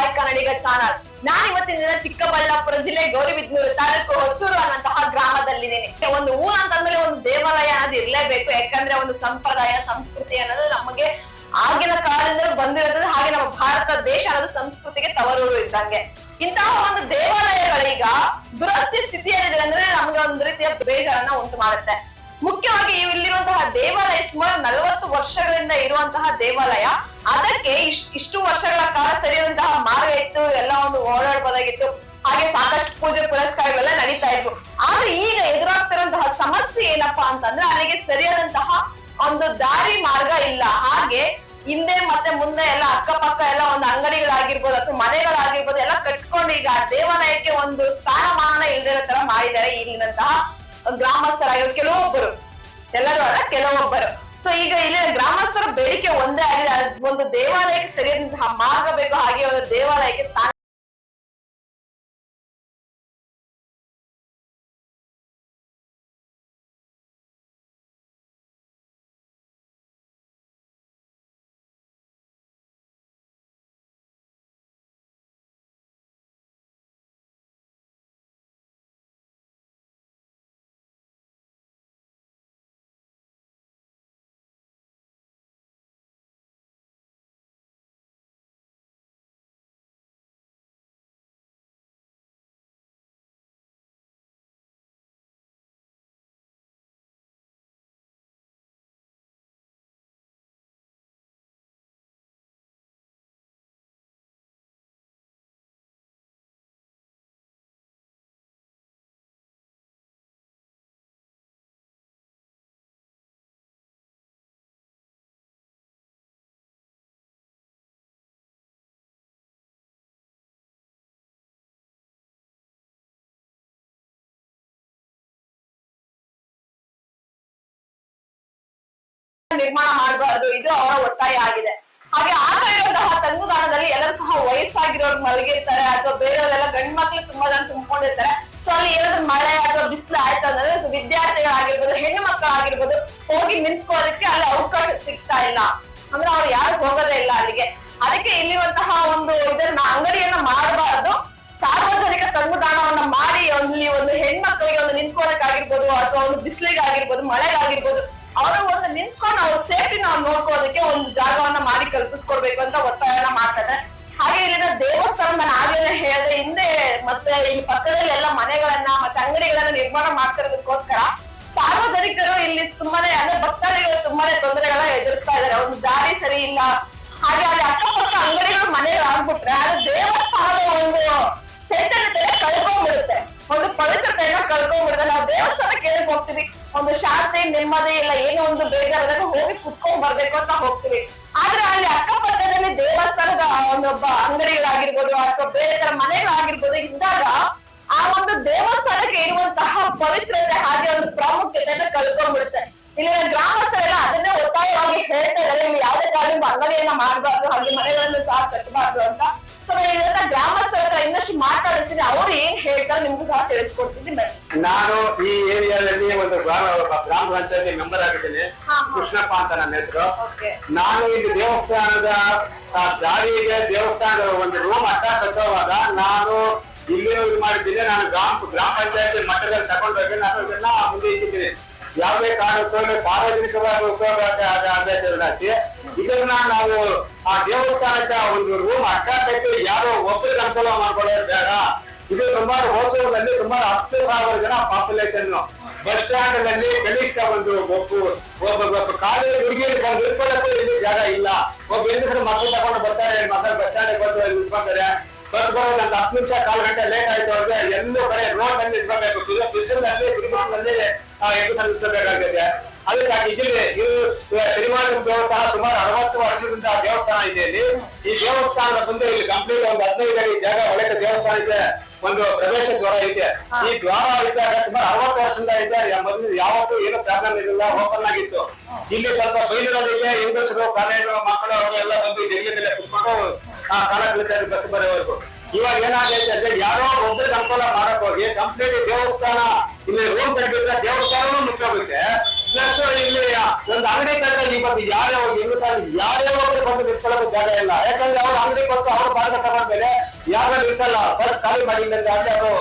Hi ಕನ್ನಡಿಗ channel. ನಾನು ಇವತ್ತಿನ ದಿನ ಚಿಕ್ಕಬಳ್ಳಾಪುರ ಜಿಲ್ಲೆ ಗೌರಿಬಿದ್ನೂರು ತಾಲೂಕು ಹೊಸೂರು ಅನ್ನಂತಹ ಗ್ರಾಮದಲ್ಲಿದ್ದೇನೆ. ಒಂದು ಊರು ಅಂತಂದ್ರೆ ಒಂದು ದೇವಾಲಯ ಅನ್ನೋದು ಇರ್ಲೇಬೇಕು. ಯಾಕಂದ್ರೆ ಒಂದು ಸಂಪ್ರದಾಯ, ಸಂಸ್ಕೃತಿ ಅನ್ನೋದು ನಮಗೆ ಆಗಿನ ಕಾಲದಿಂದ ಬಂದಿರೋದ್ರಿಂದ ಹಾಗೆ ನಮ್ಮ ಭಾರತ ದೇಶ ಅನ್ನೋದು ಸಂಸ್ಕೃತಿಗೆ ತವರೂರು ಇದ್ದಂಗೆ. ಇಂತಹ ಒಂದು ದೇವಾಲಯಗಳೀಗ ದುರಸ್ತಿ ಸ್ಥಿತಿಯಲ್ಲಿದೆ ಅಂದ್ರೆ ನಮ್ಗೆ ಒಂದು ರೀತಿಯ ಬೇಜಾರನ್ನ ಉಂಟು ಮಾಡುತ್ತೆ. ಮುಖ್ಯವಾಗಿ ಇಲ್ಲಿರುವಂತಹ ದೇವಾಲಯ ಸುಮಾರು ನಲವತ್ತು ವರ್ಷಗಳಿಂದ ಇರುವಂತಹ ದೇವಾಲಯ. ಅದಕ್ಕೆ ಇಷ್ಟು ವರ್ಷಗಳ ಕಾಲ ಸರಿಯಾದಂತಹ ಮಾರ್ಗ ಇತ್ತು, ಎಲ್ಲ ಒಂದು ಓಡಾಡ್ಬೋದಾಗಿತ್ತು. ಹಾಗೆ ಸಾಕಷ್ಟು ಪೂಜೆ ಪುರಸ್ಕಾರಗಳೆಲ್ಲ ನಡೀತಾ ಇದ್ವು. ಆದ್ರೆ ಈಗ ಎದುರಾಗ್ತಿರುವಂತಹ ಸಮಸ್ಯೆ ಏನಪ್ಪಾ ಅಂತಂದ್ರೆ ಅಲ್ಲಿಗೆ ಸರಿಯಾದಂತಹ ಒಂದು ದಾರಿ ಮಾರ್ಗ ಇಲ್ಲ. ಹಾಗೆ ಹಿಂದೆ ಮತ್ತೆ ಮುಂದೆ ಎಲ್ಲ ಅಕ್ಕಪಕ್ಕ ಎಲ್ಲ ಒಂದು ಅಂಗಡಿಗಳಾಗಿರ್ಬೋದು ಅಥವಾ ಮನೆಗಳಾಗಿರ್ಬೋದು ಎಲ್ಲ ಕಟ್ಕೊಂಡು ಈಗ ದೇವಾಲಯಕ್ಕೆ ಒಂದು ಸ್ಥಾನಮಾನ ಇಲ್ದಿರೋ ತರ ಮಾಡಿದ್ದಾರೆ ಇಲ್ಲಿನಂತಹ ಗ್ರಾಮಸ್ಥರಾಗಿರೋ ಕೆಲವೊಬ್ಬರು. ಎಲ್ಲರೂ ಅಲ್ಲ, ಕೆಲವೊಬ್ಬರು. ಸೊ ಈಗ ಇಲ್ಲಿ ಗ್ರಾಮಸ್ಥರ ಬೇಡಿಕೆ ಒಂದೇ ಆಗಿದೆ. ಒಂದು ದೇವಾಲಯಕ್ಕೆ ಸರಿಯಾದಂತಹ ಮಾರ್ಗ ಬೇಕು ಹಾಗೆ ಒಂದು ದೇವಾಲಯಕ್ಕೆ ಸ್ಥಾನ ನಿರ್ಮಾಣ ಮಾಡಬಾರದು. ಇದು ಅವರ ಒತ್ತಾಯ ಆಗಿದೆ. ಹಾಗೆ ಆಗ ಇರುವಂತಹ ತಂಗುದಾಣದಲ್ಲಿ ಎಲ್ಲರೂ ಸಹ ವಯಸ್ಸಾಗಿರೋರು ಮಲಗಿರ್ತಾರೆ, ಅಥವಾ ಬೇರೆಯವರೆಲ್ಲ ಗಂಡ್ ಮಕ್ಳು ತುಂಬಾ ಜನ ತುಂಬಿಕೊಂಡಿರ್ತಾರೆ. ಸೊ ಅಲ್ಲಿ ಏನಾದ್ರು ಮಳೆ ಅಥವಾ ಬಿಸಿಲು ಆಯ್ತು ಅಂದ್ರೆ ವಿದ್ಯಾರ್ಥಿಗಳಾಗಿರ್ಬೋದು, ಹೆಣ್ಣು ಮಕ್ಕಳಾಗಿರ್ಬೋದು, ಹೋಗಿ ನಿಂತ್ಕೋದಕ್ಕೆ ಅಲ್ಲಿ ಅವಕಾಶ ಸಿಗ್ತಾ ಇಲ್ಲ. ಅಂದ್ರೆ ಅವ್ರು ಯಾರು ಹೋಗೋದೇ ಇಲ್ಲ ಅಲ್ಲಿಗೆ. ಅದಕ್ಕೆ ಇಲ್ಲಿರುವಂತಹ ಒಂದು ಇದನ್ನ ಅಂಗಡಿಯನ್ನ ಮಾಡಬಾರದು. ಸಾರ್ವಜನಿಕ ತಂಗುದಾಣವನ್ನ ಮಾಡಿ ಅಲ್ಲಿ ಒಂದು ಹೆಣ್ಮಕ್ಳಿಗೆ ಒಂದು ನಿಂತ್ಕೋದಕ್ಕಾಗಿರ್ಬೋದು ಅಥವಾ ಒಂದು ಬಿಸಿಲಿಗಾಗಿರ್ಬೋದು, ಮಳೆಗಾಗಿರ್ಬೋದು, ಅವರು ಒಂದು ನಿಂತ್ಕೊಂಡು ನೋಡ್ಕೋದಕ್ಕೆ ಒಂದು ಜಾಗವನ್ನ ಮಾಡಿ ಕಲ್ಪಿಸ್ಕೊಡ್ಬೇಕು ಅಂತ ಒತ್ತಾಯನ ಮಾಡ್ತಾರೆ. ಹಾಗೆ ಇಲ್ಲಿನ ದೇವಸ್ಥಾನ ನಾನು ಹೇಳಿದೆ, ಹಿಂದೆ ಮತ್ತೆ ಈ ಪಕ್ಕದಲ್ಲಿ ಎಲ್ಲ ಮನೆಗಳನ್ನ ಮತ್ತೆ ಅಂಗಡಿಗಳನ್ನ ನಿರ್ಮಾಣ ಮಾಡ್ತಿರೋದಕ್ಕೋಸ್ಕರ ಸಾರ್ವಜನಿಕರು ಇಲ್ಲಿ ತುಂಬಾನೇ, ಅಂದ್ರೆ ಭಕ್ತಾದಿಗಳು ತುಂಬಾನೇ ತೊಂದರೆಗಳ ಎದುರಿಸ್ತಾ ಇದ್ದಾರೆ. ಒಂದು ದಾರಿ ಸರಿ ಇಲ್ಲ. ಹಾಗೆ ಅಲ್ಲಿ ಅಕ್ಕಪಕ್ಕ ಅಂಗಡಿಗಳು ಮನೆಗಳು ಆಗ್ಬಿಟ್ರೆ ಅದು ದೇವಸ್ಥಾನದ ಒಂದು ಸೆಂಟರ್ ಕಳ್ಕೊಂಡ್ಬಿಡುತ್ತೆ ಒಂದು ಪವಿತ್ರತೆಯನ್ನ ಕಳ್ಕೊಂಡ್ಬಿಡುತ್ತೆ ನಾವು ಹೋಗ್ತೀವಿ. ಒಂದು ಶಾಂತಿ, ನೆಮ್ಮದಿ ಇಲ್ಲ, ಏನೋ ಒಂದು ಬೇಜಾರಾದಾಗ ಹೋಗಿ ಕುತ್ಕೊಂಡ್ ಬರ್ಬೇಕು ಅಂತ ಹೋಗ್ತೀವಿ. ಆದ್ರೆ ಅಲ್ಲಿ ಅಕ್ಕಪಕ್ಕದಲ್ಲಿ ದೇವಸ್ಥಾನದ ಒಂದೊಬ್ಬ ಅಂಗಡಿಗಳಾಗಿರ್ಬೋದು ಅಥವಾ ಬೇರೆ ತರ ಮನೆಗಳಾಗಿರ್ಬೋದು ಇದ್ದಾಗ ಆ ಒಂದು ದೇವಸ್ಥಾನಕ್ಕೆ ಇರುವಂತಹ ಪವಿತ್ರತೆ ಹಾಗೆ ಒಂದು ಪ್ರಾಮುಖ್ಯತೆಯನ್ನ ಕಳ್ಕೊಂಡ್ಬಿಡುತ್ತೆ. ಇಲ್ಲಿನ ಗ್ರಾಮಸ್ಥರೆಲ್ಲ ಅದನ್ನೇ ಒತ್ತಾಯವಾಗಿ ಹೇಳ್ತಾ ಇದ್ದಾರೆ. ಇಲ್ಲಿ ಯಾವುದೇ ಕಾರಣಕ್ಕೂ ಅಂಗಡಿಯನ್ನ ಮಾಡಬಾರ್ದು, ಹಾಗೆ ಮನೆಗಳನ್ನು ಸಹ ಕಟ್ಟಬಾರ್ದು ಅಂತ ಸೊ ಇದನ್ನ ಗ್ರಾಮಸ್ಥರ ಹತ್ರ ಇನ್ನಷ್ಟು ಮಾತಾಡಿಸ್ತೀನಿ. ಅವ್ರು ಏನ್ ಹೇಳ್ತಾರೆ ನಿಮ್ಗೂ ಸಹ ತಿಳಿಸ್ಕೊಡ್ತೀನಿ. ಬನ್ನಿ. ನಾನು ಈ ಏರಿಯಾದಲ್ಲಿ ಒಂದು ಗ್ರಾಮ ಗ್ರಾಮ ಪಂಚಾಯತಿ ಮೆಂಬರ್ ಆಗಿದ್ದೇನೆ. ಕೃಷ್ಣಪ್ಪ ಅಂತ ನನ್ನ ಹೆಸರು. ನಾನು ಇಲ್ಲಿ ದೇವಸ್ಥಾನದ ದಾರಿಗೆ ದೇವಸ್ಥಾನದ ಒಂದು ರೂಮ್ ಅಡ್ಡ ಕಟ್ಟುವಾಗ ನಾನು ಇಲ್ಲಿ ಇದು ಮಾಡಿದ್ದೀನಿ. ನಾನು ಗ್ರಾಮ ಗ್ರಾಮ ಪಂಚಾಯತಿ ಮಟ್ಟದಲ್ಲಿ ತಗೊಂಡೋಗಿ ನಾನು ಇದನ್ನ ಮುಂದೆ ಇಟ್ಟಿದ್ದೀನಿ. ಯಾವುದೇ ಕಾರಣಕ್ಕೂ ಸಾರ್ವಜನಿಕವಾಗಿ ಉಪಯೋಗ ಆಗಿ ಇದನ್ನ ನಾವು ಆ ದೇವಸ್ಥಾನಕ್ಕೆ ಒಂದು ರೂಮ್ ಅಟ್ಟಾಟಕ್ಕೆ ಯಾರೋ ಒಬ್ಬರಿಗೆ ಅನುಕೂಲ ಮಾಡ್ಕೊಳ್ಳೋದು ಬೇಡ. ಇದು ಸುಮಾರು ಹೋಟೆಲ್ನಲ್ಲಿ ಸುಮಾರು ಹತ್ತು ಸಾವಿರ ಜನ ಪಾಪ್ಯುಲೇಷನ್ ಬಸ್ ಸ್ಟ್ಯಾಂಡ್ನಲ್ಲಿ ಕನಿಷ್ಠ ಒಂದು ಒಬ್ಬ ಒಬ್ಬ ಕಾಲೇಜ್ ಹುಡುಗಿಯಲ್ಲಿ ಬಂದು ನಿಂತ್ಕೊಳ್ಳಕ್ಕೂ ಇಲ್ಲಿ ಜಾಗ ಇಲ್ಲ. ಒಬ್ಬ ಹೆಂಗಸರು ಮಕ್ಕಳು ತಗೊಂಡು ಬರ್ತಾರೆ ಮಕ್ಕಳು ಬಸ್ ಸ್ಟ್ಯಾಂಡ್ ಬಂದು ನಿಂತ್ಕೊಂಡ್ರೆ ಬಸ್ ಬರೋದು ಒಂದು ಹತ್ತು ನಿಮಿಷ, ಕಾಲು ಗಂಟೆ ಲೇಟ್ ಆಯ್ತು ಅಂದ್ರೆ ಎಲ್ಲೂ ಕಡೆ ರೋಡ್ನಲ್ಲಿ ನಿಂತ್ಕೋಬೇಕು. ಬಿಸಿಲು ಬಿಸಿಲಿನಲ್ಲಿ ಆ ಹೆಂಗಸರು ನಿಂತ್ಕೋಬೇಕಾಗಿದೆ ಅದಕ್ಕಾಗಿ ಇಲ್ಲಿ ಇದು ಶ್ರೀಮಾನ ದೇವಸ್ಥಾನ ಸುಮಾರು ಅರವತ್ತು ವರ್ಷದಿಂದ ದೇವಸ್ಥಾನ ಇದೆ ಇಲ್ಲಿ. ಈ ದೇವಸ್ಥಾನದ ಮುಂದೆ ಇಲ್ಲಿ ಕಂಪ್ಲೀಟ್ ಒಂದು ಹದಿನೈದು ಅಡಿ ಜಾಗ ಒಳಗೆ ದೇವಸ್ಥಾನ ಇದೆ ಒಂದು ಪ್ರವೇಶ ದ್ವಾರ ಇದೆ. ಈ ದ್ವಾರ ಇದ್ದಾಗ ಸುಮಾರು ಅರವತ್ತು ವರ್ಷದಿಂದ ಇದೆ ಮೊದಲು ಯಾವತ್ತೂ ಏನು ಪ್ರಾಬ್ಲಮ್ ಇರಲಿಲ್ಲ ಓಪನ್ ಆಗಿತ್ತು. ಇಲ್ಲಿ ಸ್ವಲ್ಪ ಬೈಲಿರೋದಿಕ್ಕೆ ಹೆಂಗಸರು ಕಾಲೇಜು ಮಕ್ಕಳು ಅವರು ಎಲ್ಲ ಬಂದು ಜಿಲ್ಲೆ ಮೇಲೆ ಕುತ್ಕೊಂಡು ಆ ಕಾಲ ಕಲಿತಾರೆ ಬಸ್ ಬರೋವರೆಗೂ. ಇವಾಗ ಏನಾಗೈತೆ ಅಂದ್ರೆ ಯಾರೋ ಒಬ್ಬರಿಗೆ ಅನುಕೂಲ ಮಾಡಕ್ ಹೋಗಿ ಕಂಪ್ಲೀಟ್ ದೇವಸ್ಥಾನ ಇಲ್ಲಿ ರೂಮ್ ಕಟ್ಟಿದ್ರೆ ದೇವಸ್ಥಾನನೂ ಮುಚ್ಚೋಗುತ್ತೆ. ಪ್ಲಸ್ ಇಲ್ಲಿ ಒಂದು ಅಂಗಡಿ ಕಟ್ಟ ಇವತ್ತು ಯಾರೇ ಒಂದು ಹೆಂಗಸ ಯಾರೇ ಒಬ್ರು ಬಂದು ನಿಂತ್ಕೊಳ್ಳೋಕೆ ಜಾಗ ಇಲ್ಲ. ಯಾಕಂದ್ರೆ ಅವ್ರ ಅಂಗಡಿ ಕೊಟ್ಟು ಅವ್ರ ಬಾಡಿಗೆ ತಗೊಂಡ್ಮೇಲೆ ಯಾರು ನಿಲ್ಸಲ್ಲ ಬಸ್ ಖಾಲಿ ಮಾಡಿ ಅಲ್ಲಿ ಅವರು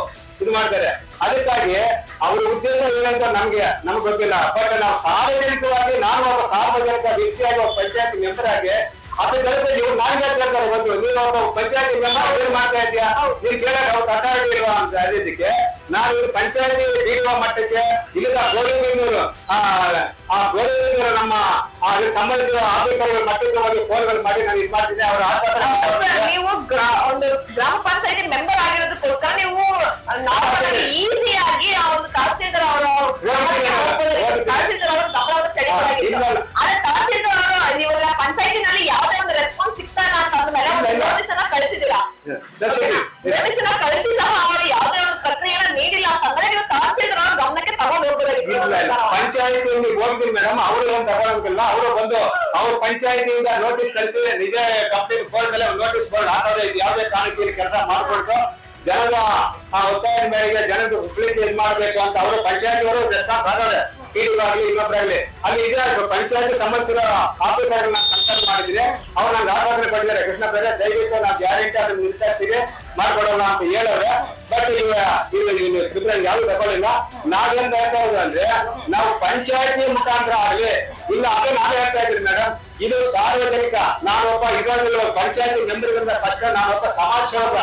ಇದು ಮಾಡ್ತಾರೆ? ಅದಕ್ಕಾಗಿ ಅವ್ರ ಉದ್ದೇಶ ಏನಂತ ನಮ್ಗೆ ನಮ್ಗೆ ಗೊತ್ತಿಲ್ಲ. ಬಟ್ ನಾವು ಸಾರ್ವಜನಿಕವಾಗಿ, ನಾನು ಒಬ್ಬ ಸಾರ್ವಜನಿಕ ವ್ಯಕ್ತಿಯಾಗಿ, ಒಬ್ಬ ಪಂಚಾಯತ್ ಮೆಂಬರ್ ಆಗಿ ಅದ್ರ ಜೊತೆ ನೀವು ನಾನು ಕೇಳ್ತಾರೆ ಒಂದು ನೀವು ಒಬ್ಬ ಪಂಚಾಯತಿ ಮೆಂಬರ್ ಏನ್ ಮಾಡ್ತಾ ಇದೀಯಾ? ನೀವು ಕೇಳಕ್ ಅವ್ರು ಅಥಾರಿಟಿ ಇಲ್ವಾ ಅಂತ ಅದಕ್ಕೆ ನಾನು ಇದು ಪಂಚಾಯತಿ ನೀಡುವ ಮಟ್ಟಕ್ಕೆ ಇಲ್ಲದ ಗೋಡೆಗೂರು ಆ ಆ ಗೋಡೆಗೂರು ನಮ್ಮ ಆ ಅದಕ್ಕೆ ಸಂಬಂಧಿಸಿದ ಆಫೀಸರ್ಗಳ ಮಟ್ಟಕ್ಕೆ ಹೋಗಿ ಫೋನ್ಗಳು ಮಾಡಿ ನಾನು ಇದು ಮಾಡ್ತಿದ್ದೆ ಅವರ ಸರ್, ನೀವು ಗ್ರಾ- ಒಂದು ಗ್ರಾಮ ಪಂಚಾಯತಿ ಮೆಂಬರ್ ಆಗಿರೋದಕ್ಕೋಸ್ಕರ ನೀವು ಈಸಿಯಾಗಿ ಆ ಒಂದು ತಹಸೀಲ್ದಾರ್ ಅವರ ತಹಸೀಲ್ದಾರ್ ಅವರ ಗಮನವನ್ನು ಸೆಳೆಯಲಾಗಿತ್ತು ಇಲ್ಲ, ಇಲ್ಲ. ಆದ್ರೆ ತಹಸೀಲ್ದಾರ್ ಅವರು ಇವಾಗ ಪಂಚಾಯತಿನಲ್ಲಿ ಯಾವುದೇ ಒಂದು ರೆಸ್ಪಾನ್ಸ್ ಸಿಗ್ತಾ ಇಲ್ಲ ಅಂತ ಅಂದ್ಮೇಲೆ ಇಲ್ಲ, ಇಲ್ಲ. ನೋಟಿಸ್ ಅನ್ನ ಕಳಿಸಿದ್ದೀರಾ ನೋಟಿಸ್ ಅನ್ನ ಕಳಿಸಿ ಸಹ ಅವರು ಯಾವುದೇ ಒಂದು ಪ್ರಕ್ರಿಯೆನ ನೀಡಿಲ್ಲ ಅಂತಂದ್ರೆ ನೀವು ತಹಸೀಲ್ದಾರ್ ಅವರ ಗಮನಕ್ಕೆ ತಗೊಂಡು ಹೋಗ್ಬೋದಾಗಿತ್ತು ಪಂಚಾಯತಿಯಲ್ಲಿ ಹೋಗ್ತೀನಿ ಮೇಡಮ್ ಅವರು ಏನ್ ತಗೊಳಂಗಿಲ್ಲ ಅವರು ಬಂದು ಅವ್ರ ಪಂಚಾಯತಿಯಿಂದ ನೋಟಿಸ್ ಕಳಿಸಿ, ನಿಜ ಕಂಪ್ನಿ ಬೋರ್ಡ್ ಮೇಲೆ ನೋಟಿಸ್ ಬೋರ್ಡ್ ಹಾಕೋದೇ ಯಾವ್ದೇ ಕಾರಣಕ್ಕೆ ಕೆಲಸ ಮಾಡ್ಕೊಂಡು ಜನರ ಆ ಒತ್ತಾಯದ ಮೇರೆಗೆ ಜನದ ಉಪಯೋಗ ಇದ್ ಮಾಡ್ಬೇಕು ಅಂತ ಅವರು ಪಂಚಾಯತಿ ಅವರು ರೆಸ್ಪಾನ್ಸ್ ಆಗದೆ ಟಿಡಿಗಾಗ್ಲಿ ಇನ್ನೊಬ್ರಾಗ್ಲಿ. ಅಲ್ಲಿ ಇದೆ ಪಂಚಾಯತಿ ಸಂಬಂಧಿಸಿದ ಆಫೀಸರ್ ಸಂಪರ್ಕ ಮಾಡಿದ್ರೆ ಅವ್ರು ನಂಗೆ ಆರಾಧನೆ ಕೊಟ್ಟಿದ್ದಾರೆ ಕೃಷ್ಣ ಪ್ರಜಾ, ದಯವಿಟ್ಟು ನಾವು ಗ್ಯಾರಂಟಿ ಅದನ್ನ ನಿಲ್ಸಾಕ್ತೀವಿ ಮಾಡ್ಕೊಡೋಣ ಅಂತ ಹೇಳೋರೆ ಬಟ್ ಇವ ನೀವು ಇದ್ರಲ್ಲಿ ಯಾವ್ದು ತಗೊಳ್ಳಿಲ್ಲ. ನಾವೇನ್ ಹೇಳ್ತಾ ಇರೋದು ಅಂದ್ರೆ, ನಾವು ಪಂಚಾಯತಿ ಮುಖಾಂತರ ಆಗ್ಲಿ, ಇಲ್ಲ ಅದೇ ನಾವೇ ಹೇಳ್ತಾ ಇದ್ದೀವಿ ಮೇಡಮ್ ಇದು ಸಾರ್ವಜನಿಕ. ನಾನೊಬ್ಬ ಇದರಲ್ಲಿ ಪಂಚಾಯತಿ ಮೆಂಬರ್ಗಳಿಂದ ಫಸ್ಟ್ ನಾನೊಬ್ಬ ಸಮಾಜ ಸೇವಕ.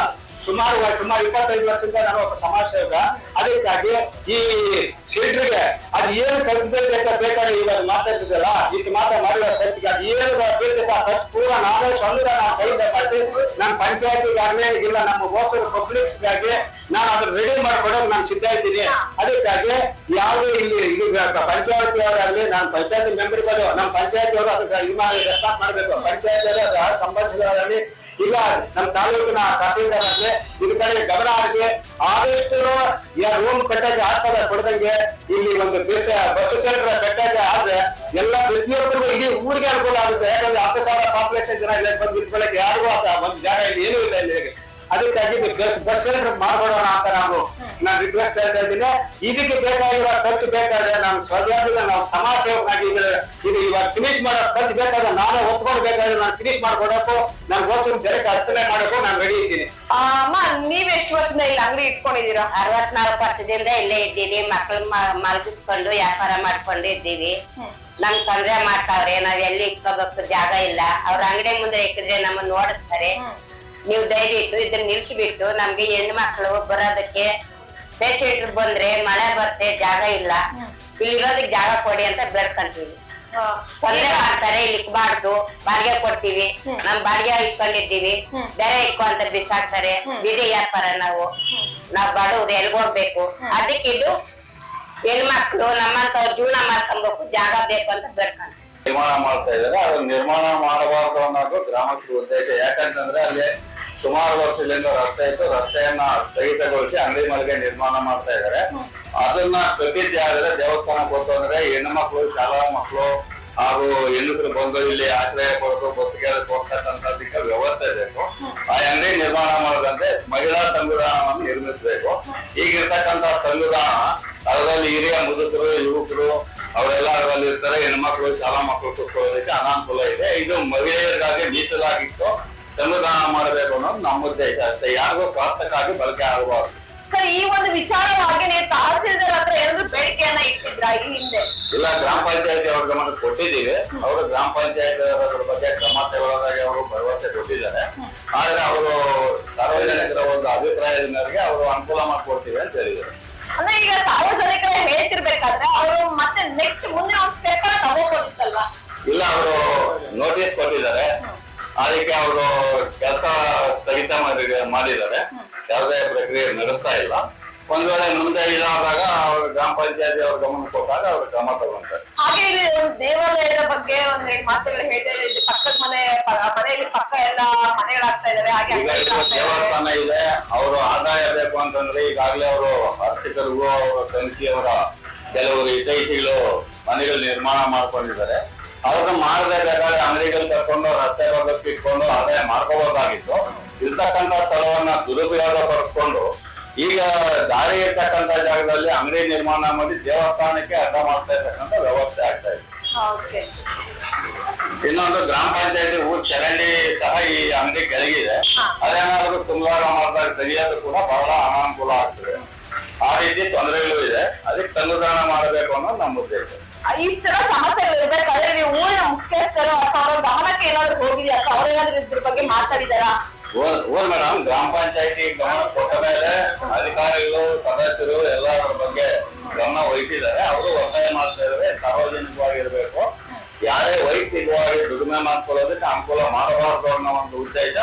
ಸುಮಾರು ಸುಮಾರು ಇಪ್ಪತ್ತೈದು ವರ್ಷದಿಂದ ನಾನು ಒಬ್ಬ ಸಮಾಜ ಸೇವಕ ಅದಕ್ಕಾಗಿ ಈ ಶೆಟ್ರಿಗೆ ಅದು ಏನು ಕಲ್ಪಿಸಬೇಕು ಬೇಕಾದ್ರೆ ಇವಾಗ ಮಾತಾಡ್ತಿದ್ದಲ್ಲ ಇಷ್ಟು ಮಾತ್ರ ಮಾಡಿರೋ ಖರ್ಚಿಗೆ ಅದು ಏನು ಬೇಕಪ್ಪ ಖರ್ಚು ಪೂರ ನಾವೇ ಸ್ವಂತ ನಾನು ಕೈಯಿಂದ ಮಾಡಿ ನಾನು ಪಂಚಾಯತಿಗಾಗ್ಲೇ ಇಲ್ಲ ನಮ್ಮ ಓಪನ್ ಪಬ್ಲಿಕ್ಸ್ಗಾಗಿ ನಾನು ಅದನ್ನ ರೆಡಿ ಮಾಡ್ಕೊಡೋಕೆ ನಾನು ಸಿದ್ಧ ಇದ್ದೀನಿ. ಅದಕ್ಕಾಗಿ ಯಾವುದೇ ಇಲ್ಲಿ ಇದು ಪಂಚಾಯತಿ ಅವರಾಗಲಿ ನಾನು ಪಂಚಾಯತಿ ಮೆಂಬರ್ಗಳು ನಮ್ಮ ಪಂಚಾಯತಿ ಅವರು ಅದಕ್ಕೆ ಇದು ಮಾಡಿ ರೆಸ್ಪಾನ್ಸ್ ಮಾಡ್ಬೇಕು. ಪಂಚಾಯತಿ ಅವರು ಸಂಬಂಧಿಸಿದವರಲ್ಲಿ ಇಲ್ಲ ನಮ್ಮ ತಾಲೂಕಿನ ತಹಸೀಲ್ದಾರ್ ಆಗ್ಲಿ ಇದ್ರ ಕಡೆ ಗಮನ ಹರಿಸಿ, ಆದಷ್ಟು ರೂಮ್ ಕಟ್ಟಕ್ಕೆ ಆಗ್ತದೆ ಕೊಡದಂಗೆ ಇಲ್ಲಿ ಒಂದು ಬಸ್ ಬಸ್ ಸೆಂಟರ್ ಕಟ್ಟಕ್ಕೆ ಆದ್ರೆ ಎಲ್ಲ ಪ್ರತಿಯೊಬ್ಬರಿಗೂ ಇಡೀ ಊರಿಗೆ ಅನುಕೂಲ ಆಗುತ್ತೆ. ಯಾಕಂದ್ರೆ ಹತ್ತು ಸಾವಿರ ಪಾಪ್ಯುಲೇಷನ್ ಜನ ಇಲ್ಲಿ ಬಂದು ನಿಂತ್ಕೊಳ್ಳಕ್ಕೆ ಯಾರಿಗೂ ಆತ ಒಂದು ಜಾಗ ಇಲ್ಲಿ ಏನೂ ಇಲ್ಲ ಇಲ್ಲಿ ಅದಕ್ಕಾಗಿ ಬಸ್ ಸೆಂಟರ್ ಮಾಡ್ಕೊಡೋಣ ಅಂತ ನಾವು ನಾನು ರಿಕ್ವೆಸ್ಟ್ ಹೇಳ್ತಾ ಇದ್ದೀನಿ. ಇದಕ್ಕೆ ಬೇಕಾಗಿರೋ ಖರ್ಚು ಬೇಕಾದ್ರೆ ನಾನು ಸ್ವಜಾತಿಯಿಂದ ನಾವು ಸಮಾಜ ಸೇವಕನಾಗಿ ಇದು ಇದು ಇವಾಗ ಫಿನಿಶ್ ಮಾಡೋ ಖರ್ಚು ಬೇಕಾದ್ರೆ ನಾನೇ ಒತ್ಕೊಂಡು ಬೇಕಾದ್ರೆ ನಾನು ಫಿನಿಶ್ ಮಾಡ್ಕೊಡಕ್ಕೂ ನಾನು ಹೋಗ್ತೀನಿ ಜನಕ್ಕೆ ಅರ್ಥನೆ ಮಾಡಕ್ಕೂ ನಾನು ರೆಡಿ ಇದ್ದೀನಿ. ಆ, ಅಮ್ಮ ನೀವ್ ಎಷ್ಟು ವರ್ಷದಿಂದ ಇಲ್ಲಿ ಅಂಗಡಿ ಇಟ್ಕೊಂಡಿದ್ದೀರಾ? ಅರವತ್ನಾಲ್ಕು ವರ್ಷದಿಂದ ಇಲ್ಲೇ ಇದ್ದೀನಿ. ಮಕ್ಳು ಮಲಗಿಸ್ಕೊಂಡು ವ್ಯಾಪಾರ ಮಾಡ್ಕೊಂಡು ಇದ್ದೀವಿ. ನಮ್ ತೊಂದ್ರೆ ಮಾಡ್ತಾವ್ರೆ. ನಾವ್ ಎಲ್ಲಿ ಇಟ್ಕೋಬೇಕು ಜಾಗ ಇಲ್ಲ. ಅವ್ರ ಅಂಗಡಿ ಮುಂದೆ ಇಟ್ಟಿದ್ರೆ ನಮ್ಮನ್ನ ನೋಡಿಸ್ತಾರೆ ನೀವು ದಯವಿಟ್ಟು ಇದನ್ನ ನಿಲ್ಸಿಬಿಟ್ಟು ನಮ್ಗೆ ಹೆಣ್ಣು ಮಕ್ಕಳು ಬರೋದಕ್ಕೆ ಪೇಷಂಟ್ ಬಂದ್ರೆ ಮಳೆ ಬರ್ತೆ ಜಾಗ ಇಲ್ಲ. ಇಲ್ಲಿರೋದಕ್ಕೆ ಜಾಗ ಕೊಡಿ ಅಂತ ಬೇಡ್ಕೊಂತೀವಿ. ತೊಂದರೆ ಮಾಡ್ತಾರೆ ಇಲ್ಲಿ ಇಕ್ಬಾರ್ದು ಬಾಡಿಗೆ ಕೊಡ್ತೀವಿ. ನಮ್ ಬಾಡಿಗೆ ಇಟ್ಕೊಂಡಿದ್ದೀವಿ. ಬೇರೆ ಇಕ್ಕೋ ಅಂತ ಬಿಸಾಕ್ತಾರೆ ಬೀದಿ ವ್ಯಾಪಾರ ನಾವು? ನಾವ್ ಬಡವ್ರು ಎಲ್ಗ್ ಹೋಗ್ಬೇಕು ಅದಕ್ಕೆ ಇದು ಹೆಣ್ಮಕ್ಳು ನಮ್ಮಂತ ಜೀವನ ಮಾಡ್ಕೊಬೇಕು ಜಾಗ ಬೇಕು ಅಂತ ಬೇಡ್ಕೊಂತ ನಿರ್ಮಾಣ ಮಾಡ್ತಾ ಇದ್ದಾರೆ. ಅದನ್ನ ನಿರ್ಮಾಣ ಮಾಡಬಾರ್ದು ಅನ್ನೋದು ಗ್ರಾಮಸ್ಥರ ಉದ್ದೇಶ. ಯಾಕಂತಂದ್ರೆ ಅಲ್ಲಿ ಸುಮಾರು ವರ್ಷಗಳಿಂದ ರಸ್ತೆ ಇತ್ತು. ರಸ್ತೆಯನ್ನ ಸ್ಥಗಿತಗೊಳಿಸಿ ಅಂಗಡಿ ಮಳಿಗೆ ನಿರ್ಮಾಣ ಮಾಡ್ತಾ ಇದ್ದಾರೆ. ಅದನ್ನ ಕಟ್ಟಿದ್ದೆ ಆದ್ರೆ ದೇವಸ್ಥಾನ ಕೊಟ್ಟು ಅಂದ್ರೆ ಹೆಣ್ಣು ಮಕ್ಕಳು ಶಾಲಾ ಮಕ್ಕಳು ಹಾಗೂ ಹೆಣ್ಣುಕರು ಬಂದು ಇಲ್ಲಿ ಆಶ್ರಯ ಕೊಟ್ಟು ಬಸ್ಗೆ ಹೋಗ್ತಕ್ಕಂಥದ್ದಕ್ಕೆ ವ್ಯವಸ್ಥೆ ಬೇಕು. ಆ ಅಂಗಡಿ ನಿರ್ಮಾಣ ಮಾಡದಂತೆ ಮಹಿಳಾ ಸಂವಿಧಾನವನ್ನು ನಿರ್ಮಿಸಬೇಕು. ಈಗಿರ್ತಕ್ಕಂಥ ಸಂವಿಧಾನ ಅದರಲ್ಲಿ ಹಿರಿಯ ಮುದುಕರು ಯುವಕರು ಅವರೆಲ್ಲ ಅದರಲ್ಲಿ ಇರ್ತಾರೆ ಹೆಣ್ಮಕ್ಳು ಶಾಲಾ ಮಕ್ಕಳು ಕೂತ್ಕೊಳ್ಳೋದಕ್ಕೆ ಅನಾನುಕೂಲ ಇದೆ. ಇದು ಮಹಿಳೆಯರಿಗಾಗಿ ಮೀಸಲಾಗಿತ್ತು. ಸಂವಿಧಾನ ಮಾಡಬೇಕು ಅನ್ನೋದು ನಮ್ಮ ಉದ್ದೇಶ ಅಷ್ಟೇ. ಯಾರಿಗೂ ಸ್ವಾರ್ಥಕ್ಕಾಗಿ ಬಳಕೆ ಆಗಬಾರ್ದು. ಸರ್ ಈ ಒಂದು ವಿಚಾರವಾಗಿ ನೀವು ತಹಸೀಲ್ದಾರ್ ಹತ್ರ ಏನಾದ್ರು ಬೇಡಿಕೆಯನ್ನ ಇಟ್ಟಿದ್ರ ಈ ಹಿಂದೆ? ಇಲ್ಲ ಗ್ರಾಮ ಪಂಚಾಯತಿ ಅವ್ರ ಗಮನ ಕೊಟ್ಟಿದ್ದೀವಿ. ಅವರು ಗ್ರಾಮ ಪಂಚಾಯತ್ ಅದ್ರ ಬಗ್ಗೆ ಕ್ರಮ ತಗೊಳ್ಳೋದಾಗಿ ಅವರು ಭರವಸೆ ಕೊಟ್ಟಿದ್ದಾರೆ. ಆದ್ರೆ ಅವರು ಸಾರ್ವಜನಿಕರ ಒಂದು ಅಭಿಪ್ರಾಯದ ಮೇರೆಗೆ ಅವರು ಅನುಕೂಲ ಮಾಡ್ಕೊಡ್ತೀವಿ ಅಂತ ಹೇಳಿದ್ದಾರೆ. ಅಂದ್ರೆ ಈಗ ಸಾರ್ವಜನಿಕರ ಹೇಳ್ತಿರ್ಬೇಕಾದ್ರೆ ಅವರು ಮತ್ತೆ ನೆಕ್ಸ್ಟ್ ಮುಂದಿನ ಒಂದು ಸ್ಟೆಪ್ ಅನ್ನ ತಗೋಬೋದಿತ್ತಲ್ವಾ ಇಲ್ಲ ಅವರು ನೋಟಿಸ್ ಕೊಟ್ಟಿದ್ದಾರೆ. ಅದಕ್ಕೆ ಅವರು ಕೆಲಸ ಸ್ಥಗಿತ ಮಾಡಿದ್ರೆ ಮಾಡಿದ್ದಾರೆ. ಯಾವುದೇ ಪ್ರಕ್ರಿಯೆ ನಡೆಸ್ತಾ ಇಲ್ಲ. ಒಂದ್ ವೇಳೆ ಮುಂದೆ ಇದಾದಾಗ ಅವ್ರು ಗ್ರಾಮ ಪಂಚಾಯತಿ ಅವ್ರ ಗಮನ ಕೊಟ್ಟಾಗ ಅವ್ರು ಕ್ರಮ ತಗೊಂತಾರೆ. ಹಾಗೆ ಇಲ್ಲಿ ಒಂದು ದೇವಾಲಯದ ಬಗ್ಗೆ ಒಂದ್ ಎರಡು ಮಾತುಗಳು ಹೇಳ್ತಾರೆ ಇಲ್ಲಿ ಪಕ್ಕದ ಮನೆ ಮನೆಯಲ್ಲಿ ಪಕ್ಕ ಎಲ್ಲ ಮನೆಗಳಾಗ್ತಾ ಇದಾವೆ. ಹಾಗೆ ಈಗ ಇದು ದೇವಸ್ಥಾನ ಇದೆ. ಅವರು ಆದಾಯ ಬೇಕು ಅಂತಂದ್ರೆ ಈಗಾಗಲೇ ಅವರು ಅರ್ಚಕರಿಗೂ ಅವರ ಸಮಿತಿಯವರ ಕೆಲವರು ಹಿತೈಷಿಗಳು ಮನೆಗಳು ನಿರ್ಮಾಣ ಮಾಡ್ಕೊಂಡಿದ್ದಾರೆ. ಅವ್ರನ್ನ ಮಾಡಬೇಕಾದ್ರೆ ಅಂಗಡಿಗಳು ಕರ್ಕೊಂಡು ರಸ್ತೆ ಭಾಗಕ್ಕೆ ಇಟ್ಕೊಂಡು ಆದಾಯ ಮಾಡ್ಕೋಬಹುದಾಗಿತ್ತು ಇರ್ತಕ್ಕಂತ ಸ್ಥಳವನ್ನ ದುರುಪಯೋಗ ಪಡಿಸ್ಕೊಂಡು ಈಗ ದಾರಿ ಇರ್ತಕ್ಕಂತ ಜಾಗದಲ್ಲಿ ಅಂಗಡಿ ನಿರ್ಮಾಣ ಮಾಡಿ ದೇವಸ್ಥಾನಕ್ಕೆ ಅಡ್ಡ ಮಾಡ್ತಾ ಇರ್ತಕ್ಕಂತ ವ್ಯವಸ್ಥೆ ಆಗ್ತಾ ಇದೆ. ಇನ್ನೊಂದು ಗ್ರಾಮ ಪಂಚಾಯತಿ ಊರ್ ಚರಂಡಿ ಸಹ ಈ ಅಂಗಡಿ ಕೆಳಗಿದೆ. ಅದೇನಾದ್ರೂ ತುಂಬಾರ ಮಾಡಿದಾಗ ತೆಗಿಯೋದು ಕೂಡ ಬಹಳ ಅನಾನುಕೂಲ ಆಗ್ತದೆ. ಆ ರೀತಿ ತೊಂದರೆಗಳು ಇದೆ. ಅದಕ್ಕೆ ತಂಗುದಾಣ ಮಾಡಬೇಕು ಅನ್ನೋದು ನಮ್ಮ ಉದ್ದೇಶ. ಇಷ್ಟೆಲ್ಲ ಸಮಸ್ಯೆಗಳು ಇರ್ಬೇಕಾದ್ರೆ ನೀವು ಊರಿನ ಮುಖ್ಯಸ್ಥರು ಅಥವಾ ಅವರ ಗಮನಕ್ಕೆ ಏನಾದ್ರು ಹೋಗಿದ್ಯಾ? ಅಥವಾ ಅವ್ರೇನಾದ್ರು ಇದ್ರ ಬಗ್ಗೆ ಮಾತಾಡಿದಾರಾ ಓದ್ ಮೇಡಮ್ ಗ್ರಾಮ ಪಂಚಾಯತಿ ಗಮನ ಕೊಟ್ಟ ಮೇಲೆ ಅಧಿಕಾರಿಗಳು ಸದಸ್ಯರು ಎಲ್ಲರ ಬಗ್ಗೆ ಗಮನ ವಹಿಸಿದ್ದಾರೆ. ಅವರು ಒತ್ತಾಯ ಮಾಡ್ತಾ ಇದ್ದಾರೆ. ಸಾರ್ವಜನಿಕವಾಗಿರ್ಬೇಕು. ಯಾರೇ ವೈಯಕ್ತಿಕವಾಗಿ ದುಡಿಮೆ ಮಾಡ್ಕೊಳ್ಳೋದಕ್ಕೆ ಅನುಕೂಲ ಮಾಡಬಾರದು ಅನ್ನೋ ಒಂದು ಉದ್ದೇಶ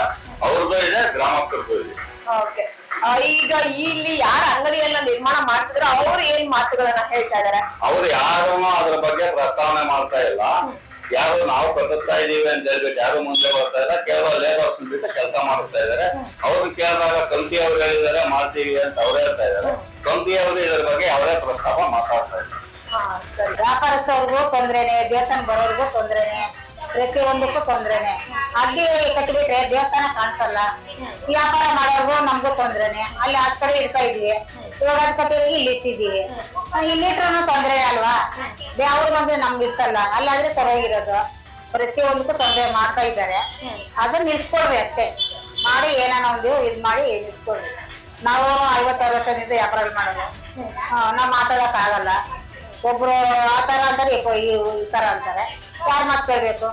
ಅವ್ರದ್ದು ಇದೆ ಗ್ರಾಮಸ್ಥರದ್ದು ಇದೆ. ಓಕೆ ಈಗ ಇಲ್ಲಿ ಯಾರ ಅಂಗಡಿಯನ್ನ ನಿರ್ಮಾಣ ಮಾಡ್ತಿದ್ರು ಅವ್ರು ಏನ್ ಮಾತುಗಳನ್ನ ಹೇಳ್ತಾ ಇದಾರೆ? ಅವ್ರು ಯಾರು ಅದ್ರ ಬಗ್ಗೆ ಪ್ರಸ್ತಾವನೆ ಮಾಡ್ತಾ ಇಲ್ಲ. ಯಾರು ನಾವು ಕಟ್ಟಿಸ್ತಾ ಇದೀವಿ ಅಂತ ಹೇಳ್ಬಿಟ್ಟು ಯಾರು ಮುಂದೆ ಬರ್ತಾ ಇಲ್ಲ. ಕೇವಲ ಲೇಬರ್ಸ್ ಬಿಟ್ಟು ಕೆಲಸ ಮಾಡ್ತಾ ಇದಾರೆ. ಅವ್ರು ಕೇಳಿದಾಗ ಕಂಪಿ ಅವ್ರು ಹೇಳಿದಾರೆ ಮಾಡ್ತೀವಿ ಅಂತ ಅವ್ರು ಹೇಳ್ತಾ ಇದಾರೆ. ಕಂಪಿ ಅವರು ಇದ್ರ ಬಗ್ಗೆ ಅವರೇ ಪ್ರಸ್ತಾವ ಮಾತಾಡ್ತಾ ಇದ್ದಾರೆ. ಹಾ ಸರಿ. ವ್ಯಾಪಾರಸ್ಥವ್ರಿಗೂ ತೊಂದ್ರೆನೆ ದೇವಸ್ಥಾನ ಬರೋರ್ಗೂ ತೊಂದ್ರೆನೆ ಪ್ರತಿಯೊಂದಕ್ಕೂ ತೊಂದ್ರೆನೆ. ಅಲ್ಲಿ ಕಟ್ಟಿಬಿಟ್ರೆ ದೇವಸ್ಥಾನ ಕಾಣಿಸಲ್ಲ. ವ್ಯಾಪಾರ ಮಾಡೋರ್ಗು ನಮ್ಗೂ ತೊಂದ್ರೆನೆ. ಅಲ್ಲಿ ಆ ಕಡೆ ಇಡ್ತಾ ಇದ್ವಿ. ಇವಾಗ ಅದ್ ಇಲ್ಲಿ ಇಟ್ಟಿದೀವಿ ಇಲ್ಲಿ ಇಟ್ರೂ ತೊಂದ್ರೆ ಅಲ್ವಾ? ಅವ್ರು ಬಂದ್ರೆ ನಮ್ಗೆ ಇರ್ತಲ್ಲ ಅಲ್ಲಾದ್ರೆ ಸರಿಯಾಗಿರೋದು. ಪ್ರತಿಯೊಂದಕ್ಕೂ ತೊಂದರೆ ಮಾಡ್ತಾ ಇದ್ದಾರೆ. ಅದನ್ನ ನಿಲ್ಸ್ಕೊಡ್ರಿ ಅಷ್ಟೇ. ಮಾಡಿ ಏನಾನ ಒಂದು ಇದ್ ಮಾಡಿ ನಿಲ್ಸ್ಕೊಡ್ರಿ. ನಾವು ಐವತ್ತು ವರ್ಷದಿಂದ ವ್ಯಾಪಾರ ಮಾಡೋದು. ನಾವು ಮಾತಾಡಕ್ ಆಗಲ್ಲ. ಒಬ್ರು ಆ ತರ ಅಂತಾರೆ, ಈ ತರ ಅಂತಾರೆ. ಯಾರ್ ಮಾತ್ ಕೇಳ್ಬೇಕು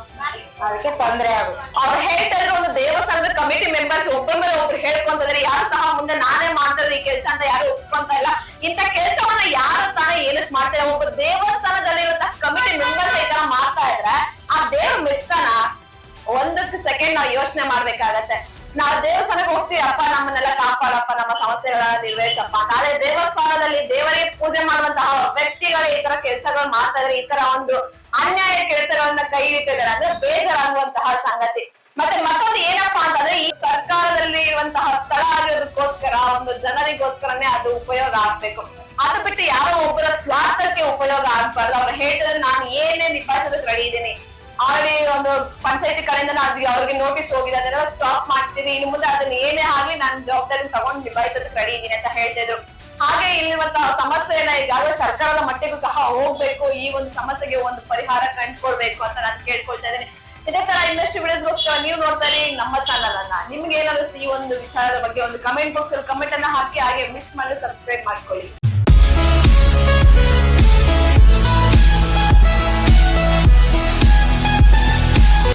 ಅದಕ್ಕೆ ತೊಂದ್ರೆ ಆಗುತ್ತೆ ಅವ್ರು ಹೇಳ್ತಾ ಇದ್ರು ಒಂದು ದೇವಸ್ಥಾನದ ಕಮಿಟಿ ಮೆಂಬರ್ಸ್ ಒಬ್ಬರ ಮೇಲೆ ಒಬ್ರು ಹೇಳ್ಕೊಂತಂದ್ರೆ. ಯಾರು ಸಹ ಮುಂದೆ ನಾನೇ ಮಾಡ್ತಾರೆ ಈ ಕೆಲಸ ಅಂತ ಯಾರು ಒಪ್ಕೊಂತ ಇಲ್ಲ. ಇಂತ ಕೆಲಸವನ್ನ ಯಾರು ತಾನೇ ಏನಕ್ ಮಾಡ್ತಾರೆ? ಒಬ್ಬ ದೇವಸ್ಥಾನದಲ್ಲಿರುವಂತಹ ಕಮಿಟಿ ಮೆಂಬರ್ಸ್ ಈ ತರ ಮಾಡ್ತಾ ಇದ್ರೆ ಆ ದೇವ್ರ ಮಿಸ್ತಾನ ಒಂದಕ್ಕೆ ಸೆಕೆಂಡ್ ನಾವು ಯೋಚನೆ ಮಾಡ್ಬೇಕಾಗತ್ತೆ. ನಾವು ದೇವಸ್ಥಾನಕ್ಕೆ ಹೋಗ್ತೀವಿ ಅಪ್ಪ ನಮ್ಮನ್ನೆಲ್ಲ ಕಾಪಾಡಪ್ಪ, ನಮ್ಮ ಸಮಸ್ಯೆಗಳನ್ನ ನಿರ್ವಹಿಸಪ್ಪ ನಾಳೆ ದೇವಸ್ಥಾನದಲ್ಲಿ ದೇವರಿಗೆ ಪೂಜೆ ಮಾಡುವಂತಹ ವ್ಯಕ್ತಿಗಳು ಈ ತರ ಕೆಲಸಗಳು ಮಾಡ್ತಾ ಇದ್ರೆ. ಈ ತರ ಒಂದು ಅನ್ಯಾಯ ಕೆಲಸಗಳನ್ನ ಕೈ ಇಟ್ಟಿದ್ದಾರೆ ಅಂದ್ರೆ ಬೇಜಾರಾಗುವಂತಹ ಸಂಗತಿ. ಮತ್ತೆ ಮತ್ತೊಂದು ಏನಪ್ಪಾ ಅಂತಂದ್ರೆ, ಈ ಸರ್ಕಾರದಲ್ಲಿ ಇರುವಂತಹ ಸ್ಥಳ ಆಗಿರೋದಕ್ಕೋಸ್ಕರ, ಒಂದು ಜನರಿಗೋಸ್ಕರನೇ ಅದು ಉಪಯೋಗ ಆಗ್ಬೇಕು. ಅದು ಬಿಟ್ಟು ಯಾರೋ ಒಬ್ಬರ ಸ್ವಾರ್ಥಕ್ಕೆ ಉಪಯೋಗ ಆಗ್ಬಾರ್ದು. ಅವ್ರು ಹೇಳಿದ್ರೆ ನಾನು ಏನೇ ನಿಭಾಯಿಸೋದಕ್ಕೆ ರೆಡಿ ಇದ್ದೀನಿ. ಆಲ್ರೆಡಿ ಒಂದು ಪಂಚಾಯತಿ ಕಡೆಯಿಂದ ನಾನು ಅವ್ರಿಗೆ ನೋಟಿಸ್ ಹೋಗಿದೆ, ಅದನ್ನೆಲ್ಲ ಸ್ಟಾಪ್ ಮಾಡ್ತೀನಿ ಇನ್ನು ಮುಂದೆ ಅದನ್ನ ಏನೇ ಆಗ್ಲಿ, ನಾನು ಜವಾಬ್ದಾರಿ ತಗೊಂಡು ನಿಭಾಯಿಸೋದಕ್ಕೆ ರೆಡಿ ಇದ್ದೀನಿ ಅಂತ ಹೇಳ್ತಿದ್ರು ಹಾಗೆ ಇಲ್ಲಿರುವಂತಹ ಸಮಸ್ಯೆನ ಈಗಾಗಲೇ ಸರ್ಕಾರದ ಮಟ್ಟಿಗೂ ಸಹ ಹೋಗ್ಬೇಕು. ಈ ಒಂದು ಸಮಸ್ಯೆಗೆ ಒಂದು ಪರಿಹಾರ ಕಂಡುಕೊಳ್ಬೇಕು ಅಂತ ನಾನು ಕೇಳ್ಕೊಳ್ತಾ ಇದ್ದೀನಿ. ಇದೇ ತರ ಇನ್ನಷ್ಟು ವಿಡಿಯೋಸ್ಗೋಸ್ಕರ ನೀವು ನೋಡ್ತಾ ಇರಿ ನಮ್ಮ ಚಾನಲ್ ಅನ್ನ. ನಿಮ್ಗೆ ಏನಾದ್ರು ಈ ಒಂದು ವಿಚಾರದ ಬಗ್ಗೆ ಒಂದು ಕಮೆಂಟ್ ಬಾಕ್ಸ್ ಅಲ್ಲಿ ಕಮೆಂಟ್ ಅನ್ನ ಹಾಕಿ ಹಾಗೆ ಮಿಸ್ ಮಾಡಿ ಸಬ್ಸ್ಕ್ರೈಬ್ ಮಾಡ್ಕೊಳ್ಳಿ.